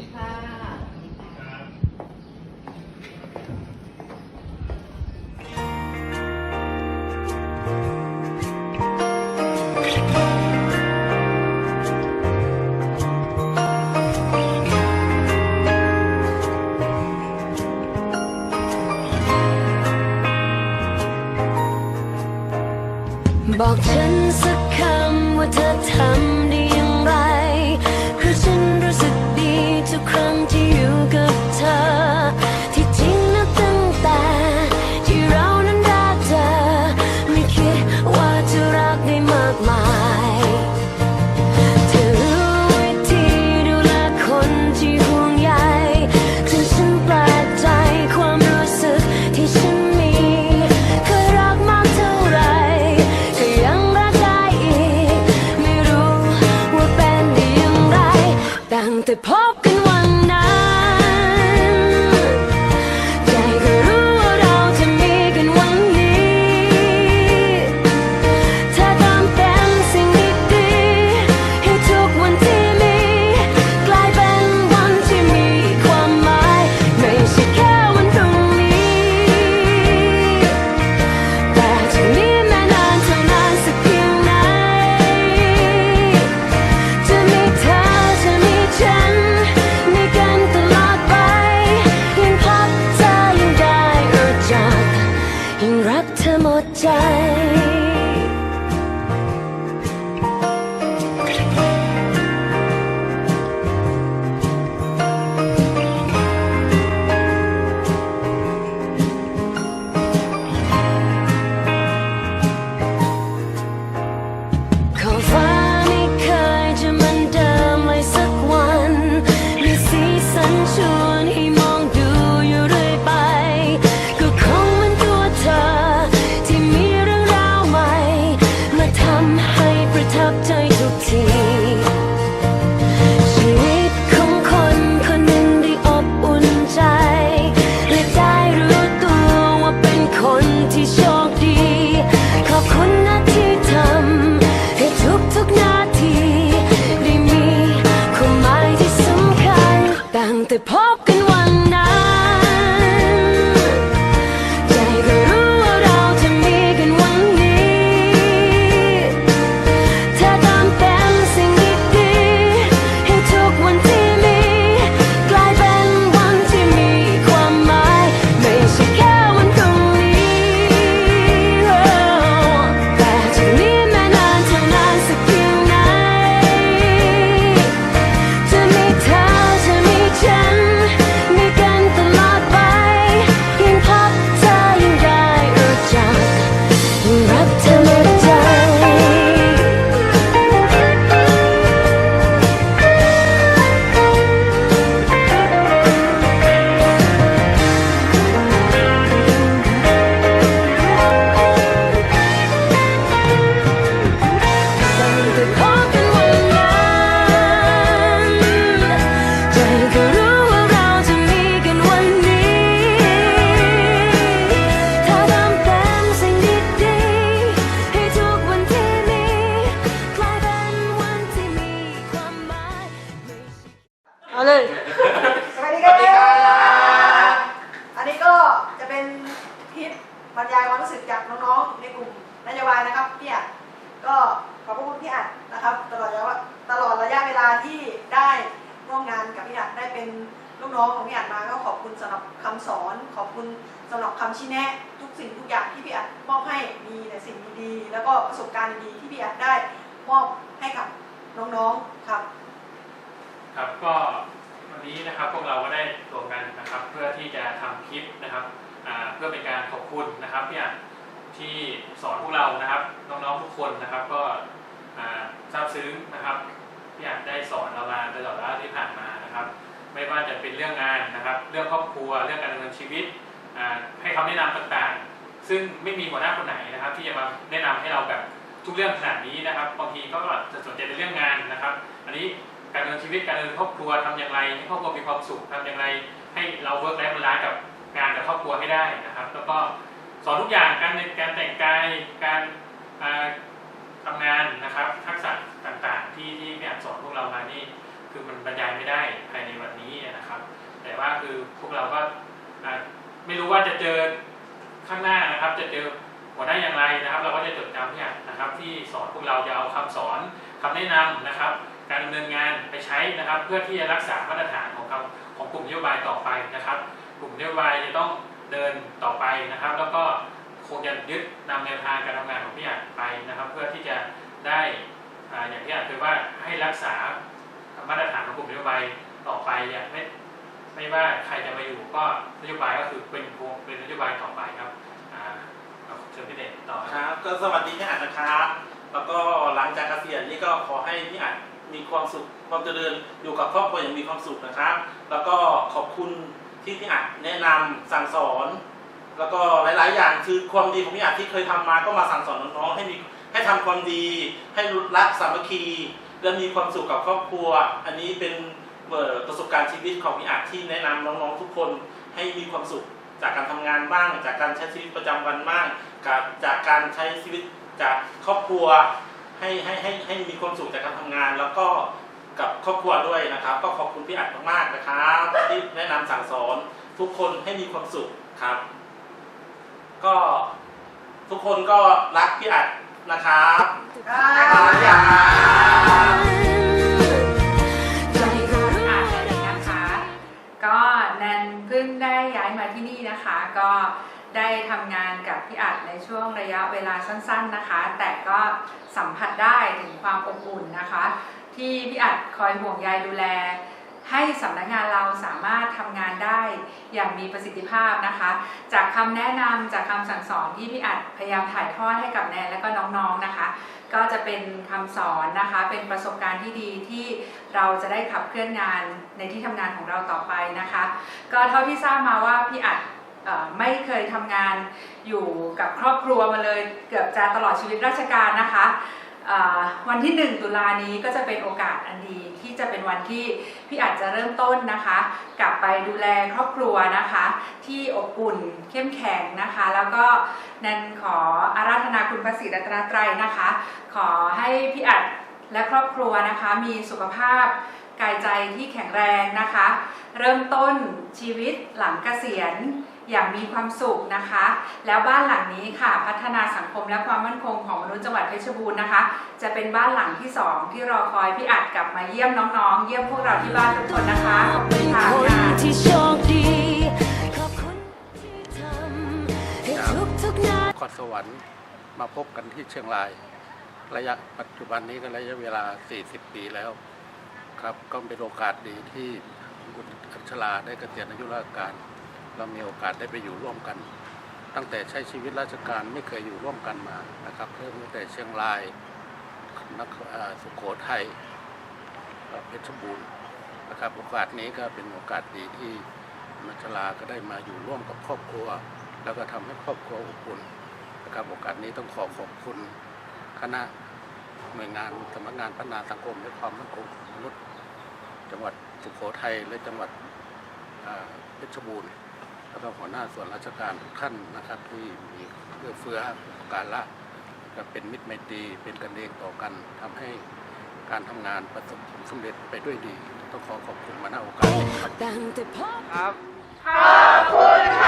บอกฉันสักคำว่าเธอทำ กั อ เอาเลย สวัสดีครับอันนี้ก็จะเป็นคลิปบรรยายความรู้สึกจากน้องๆในกลุ่มนโยบายนะครับพี่อัดก็ขอบพระคุณพี่อัดนะครับ ตลอดระยะตลอดระยะเวลาที่ได้ร่วมงานกับพี่อัดได้เป็นลูกน้องของพี่อัดมาก็ขอบคุณสำหรับคำสอน ขอบคุณสำหรับคำชี้แนะทุกสิ่งทุกอย่างที่พี่อัดมอบให้มีแต่สิ่งดีๆแล้วก็ประสบการณ์ดีๆที่พี่อัดได้มอบให้กับน้องๆครับ ครับก็วันนี้นะครับพวกเราก็ได้รวมกันนะครับ เพื่อที่จะทำคลิปนะครับเพื่อเป็นการขอบคุณนะครับที่อะที่สอนพวกเรานะครับน้องๆทุกคนนะครับ ก็อ่าซาบซึ้งนะครับที่อาจได้สอนเรามาตลอดเวลาที่ผ่านมานะครับ ไม่ว่าจะเป็นเรื่องงานนะครับ เรื่องครอบครัวเรื่องการดำเนินชีวิตให้คำแนะนำต่างๆ ซึ่งไม่มีหัวหน้าคนไหนนะครับ ที่จะมาแนะนำให้เราแบบทุกเรื่องขนาดนี้นะครับบางทีเขาก็จะสนใจในเรื่องงานนะครับ อันนี้ การดำเนินชีวิตการดำเนินครอบครัวทำอย่างไรให้ครอบครัวมีความสุขทำอย่างไร ให้เราเวิร์กไลฟ์บาลานซ์กับงานกับครอบครัวให้ได้นะครับ แล้วก็สอนทุกอย่างการการแต่งกายการอ่าทำงานนะครับทักษะต่างๆ ที่ที่พี่อัดสอนพวกเรามานี่คือมันบรรยายไม่ได้ภายในวันนี้นะครับ แต่ว่าคือพวกเราก็ไม่รู้ว่าจะเจอข้างหน้านะครับ จะเจอหัวหน้าอย่างไรนะครับ เราก็จะจดจำพี่อัดนะครับ ที่สอนพวกเราจะเอาคำสอนคำแนะนำนะครับ การดำเนินงานไปใช้นะครับ เพื่อที่จะรักษามาตรฐานของของกลุ่มนโยบายต่อไปนะครับ กลุ่มนโยบายจะต้องเดินต่อไปนะครับ แล้วก็คงจะยึดนำแนวทางการทำงานของพี่อัดไปนะครับ เพื่อที่จะได้อย่างที่อัดเคยว่าให้รักษามาตรฐานของกลุ่มนโยบายต่อไปอย่างไม่ไม่ว่าใครจะมาอยู่ก็นโยบายก็คือเป็นโครเป็นนโยบายต่อไปครับอ่าเอาเชิญพี่เด่นต่อครับรับก็สวัสดีพี่อัดนะครับแล้วก็หลังจากเกษียณนี่ก็ขอให้พี่อัด มีความสุขความเจริญอยู่กับครอบครัวอย่างมีความสุขนะครับ แล้วก็ขอบคุณที่พี่อัดแนะนำสั่งสอน แล้วก็หลาย ๆ อย่างคือความดีของพี่อัดที่เคยทำมาก็มาสั่งสอนน้องๆให้มีให้ทำความดี ให้รักสามัคคี และมีความสุขกับครอบครัว อันนี้เป็นประสบการณ์ชีวิตของพี่อัดที่แนะนำน้องๆทุกคนให้มีความสุขจากการทำงานบ้าง จากการใช้ชีวิตประจำวันบ้างกับจากการใช้ชีวิตจากครอบครัว ให้ให้ให้ให้มีความสุขจากการทำงาน แล้วก็กับครอบครัวด้วยนะครับ ก็ขอบคุณพี่อัดมากๆนะครับที่แนะนำสั่งสอนทุกคนให้มีความสุขครับ ก็ทุกคนก็รักพี่อัดนะครับใจก็รู้อ่านเลยนะคะก็แนนเพิ่งได้ย้ายมาที่นี่นะคะ ก็ ได้ทำงานกับพี่อัดในช่วงระยะเวลาสั้น ๆนะคะ แต่ก็สัมผัสได้ถึงความอบอุ่นนะคะ ที่พี่อัดคอยห่วงใยดูแล ให้สำนักงานเราสามารถทำงานได้อย่างมีประสิทธิภาพนะคะ จากคำแนะนำจากคำสั่งสอนที่พี่อัดพยายามถ่ายทอดให้กับแนนและก็น้องๆนะคะ ก็จะเป็นคำสอนนะคะ เป็นประสบการณ์ที่ดีที่เราจะได้ขับเคลื่อนงานในที่ทำงานของเราต่อไปนะคะ ก็เท่าที่ทราบมาว่าพี่อัด ไม่เคยทำงานอยู่กับครอบครัวมาเลยเกือบจะตลอดชีวิตราชการนะคะวันที่ 1 ตุลานี้ก็จะเป็นโอกาสอันดีที่จะเป็นวันที่พี่อาจจะเริ่มต้นนะคะ กลับไปดูแลครอบครัวนะคะ ที่อบอุ่นเข้มแข็งนะคะ แล้วก็นันขออาราธนาคุณพระศรีรัตนตรัยนะคะ ขอให้พี่อัดและครอบครัวนะคะ มีสุขภาพกายใจที่แข็งแรงนะคะ เริ่มต้นชีวิตหลังเกษียณ อย่างมีความสุขนะคะ แล้วบ้านหลังนี้ค่ะ พัฒนาสังคมและความมั่นคงของมนุษย์จังหวัดเพชรบูรณ์นะคะ จะเป็นบ้านหลังที่สองที่รอคอยพี่อัดกลับมาเยี่ยมน้องๆ เยี่ยมพวกเราที่บ้านทุกคนนะคะขอบคุเป็ณนค่ะคนที่โชคดีขอบคุณที่ทำให้ทุกทุกๆนานครสวรรค์มาพบกันที่เชียงราย ระยะปัจจุบันนี้ก็ระยะเวลา 40 ปีแล้วครับก็เป็นโอกาสดีที่คุณอัชราได้เกษียณอายุราชการ เรามีโอกาสได้ไปอยู่ร่วมกัน ตั้งแต่ใช้ชีวิตราชการไม่เคยอยู่ร่วมกันมานะครับเริ่มตั้งแต่เชียงรายนครเอ่อสุโขทัยเพชรบูรณ์นะครับโอกาสนี้ก็เป็นโอกาสดีที่คุณอัชราก็ได้มาอยู่ร่วมกับครอบครัว แล้วก็ทำให้ครอบครัวอบอุ่นนะครับโอกาสนี้ต้องขอขอบคุณคณะหน่วยงานสำนักงานพัฒนาสังคมและความมั่นคงของมนุษย์ จังหวัดสุโขทัยและจังหวัดเพชรบูรณ์ แล้วก็หัวหน้าส่วนราชการทุกท่านนะครับที่มีเอื้อเฟื้อการละและเป็นมิตรไมตรีเป็นกันเองต่อกันทำให้การทำงานประสบผลสำเร็จไปด้วยดี ต้องขอขอบคุณมาณโอกาสนี้ครับตั้งแต่พบครับ